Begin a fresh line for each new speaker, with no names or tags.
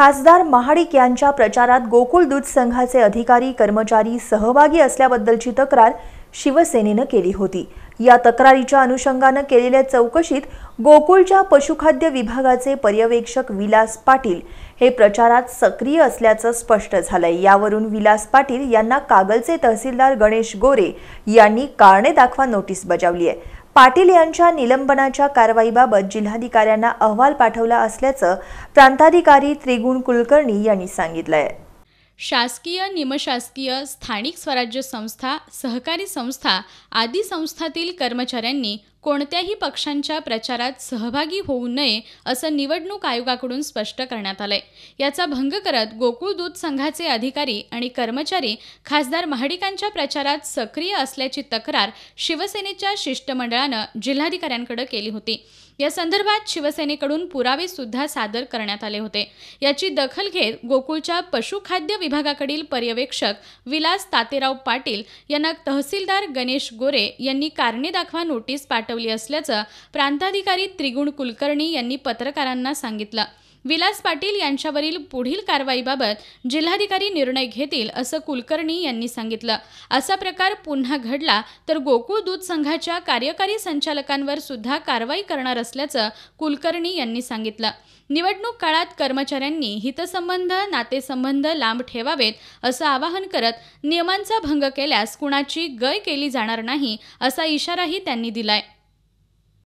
खासदार महाडिक यांच्या प्रचारात गोकुळ दूध संघाचे अधिकारी कर्मचारी सहभागी असल्याबद्दलची तक्रार शिवसेनेनं केली होती. या तक्रारीच्या अनुषंगानं केलेल्या चौकशीत गोकुळच्या पशुखाद्य विभागाचे पर्यवेक्षक विलास पाटील हे प्रचारात सक्रिय असल्याचं स्पष्ट झालंय. यावरून विलास पाटील यांना कागलचे तहसीलदार गणेश गोरे यांनी कारणे दाखवा नोटीस बजावली आहे. पाटील यांच्या निलंबनाच्या कारवाईबाबत जिल्हाधिकाऱ्यांना अहवाल पाठवला असल्याचं प्रांताधिकारी त्रिगुण कुलकर्णी यांनी सांगितलंय.
शासकीय निमशासकीय स्थानिक स्वराज्य संस्था सहकारी संस्था आदी संस्थातील कर्मचाऱ्यांनी कोणत्याही पक्षांच्या प्रचारात सहभागी होऊ नये असं निवडणूक आयोगाकडून स्पष्ट करण्यात आलंय. याचा भंग करत गोकुळ दूध संघाचे अधिकारी आणि कर्मचारी खासदार महाडिकांच्या प्रचारात सक्रिय असल्याची तक्रार शिवसेनेच्या शिष्टमंडळानं जिल्हाधिकाऱ्यांकडे केली होती. या संदर्भात शिवसेनेकडून पुरावे सुद्धा सादर करण्यात आले होते. याची दखल घेत गोकुळच्या पशुखाद्य विभागाकडील पर्यवेक्षक विलास तातेराव पाटील यांना तहसीलदार गणेश गोरे यांनी कारणे दाखवा नोटीस पाठवली असल्याचं प्रांताधिकारी त्रिगुण कुलकर्णी यांनी पत्रकारांना सांगितलं. विलास पाटील यांच्यावरील पुढील कारवाईबाबत जिल्हाधिकारी निर्णय घेतील असं कुलकर्णी यांनी सांगितलं. असा प्रकार पुन्हा घडला तर गोकुळ दूध संघाच्या कार्यकारी संचालकांवर सुद्धा कारवाई करणार असल्याचं कुलकर्णी यांनी सांगितलं. निवडणूक काळात कर्मचाऱ्यांनी हितसंबंध नातेसंबंध लांब ठेवावेत असं आवाहन करत नियमांचा भंग केल्यास कुणाची गय केली जाणार नाही असा इशाराही त्यांनी दिलाय.